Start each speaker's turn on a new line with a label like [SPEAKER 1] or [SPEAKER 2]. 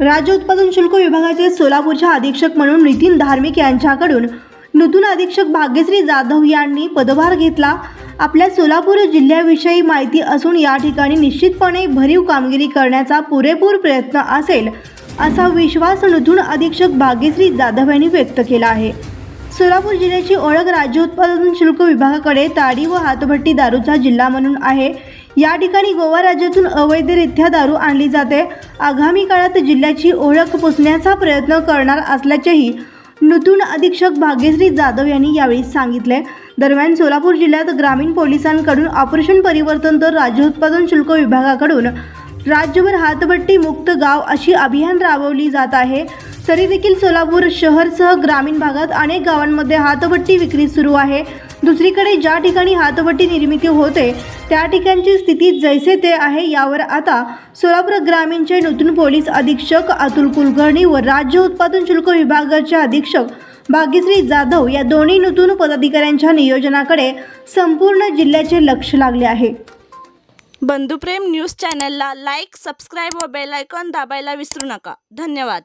[SPEAKER 1] राज्य उत्पादन शुल्क विभागाचे सोलापूरच्या अधीक्षक म्हणून नितीन धार्मिक यांच्याकडून नूतन अधीक्षक भाग्यश्री जाधव यांनी पदभार घेतला. आपल्या सोलापूर जिल्ह्याविषयी माहिती असून या ठिकाणी निश्चितपणे भरीव कामगिरी करण्याचा पुरेपूर प्रयत्न असेल असा विश्वास नूतन अधीक्षक भाग्यश्री जाधव यांनी व्यक्त केला आहे. सोलापूर जिल्ह्याची ओळख राज्य उत्पादन शुल्क विभागाकडे ताडी व हातभट्टी दारूचा जिल्हा म्हणून आहे. या ठिकाणी गोवा राज्यातून अवैधरित्या दारू आणली जाते. आगामी काळात जिल्ह्याची ओळख पुसण्याचा प्रयत्न करणार असल्याचेही नूतन अधीक्षक भाग्यश्री जाधव यांनी यावेळी सांगितले. दरम्यान सोलापूर जिल्ह्यात ग्रामीण पोलिसांकडून ऑपरेशन परिवर्तन तर राज्य उत्पादन शुल्क विभागाकडून राज्यभर हातभट्टी मुक्त गाव अशी अभियान राबवली जात आहे. तरी देखील सोलापूर शहरसह ग्रामीण भागात अनेक गावांमध्ये हातभट्टी विक्री सुरू आहे. दुसरीकडे ज्या ठिकाणी हातवटी निर्मिती होते त्या ठिकाणची स्थिती जैसे ते आहे यावर आता सोलापूर ग्रामीणचे नूतन पोलीस अधीक्षक अतुल कुलकर्णी व राज्य उत्पादन शुल्क विभागाचे अधीक्षक भाग्यश्री जाधव या दोन्ही नूतन पदाधिकाऱ्यांच्या नियोजनाकडे संपूर्ण जिल्ह्याचे लक्ष लागले आहे.
[SPEAKER 2] बंधुप्रेम न्यूज चॅनलला लाईक सबस्क्राईब व बेल आयकॉन दाबायला विसरू नका. धन्यवाद.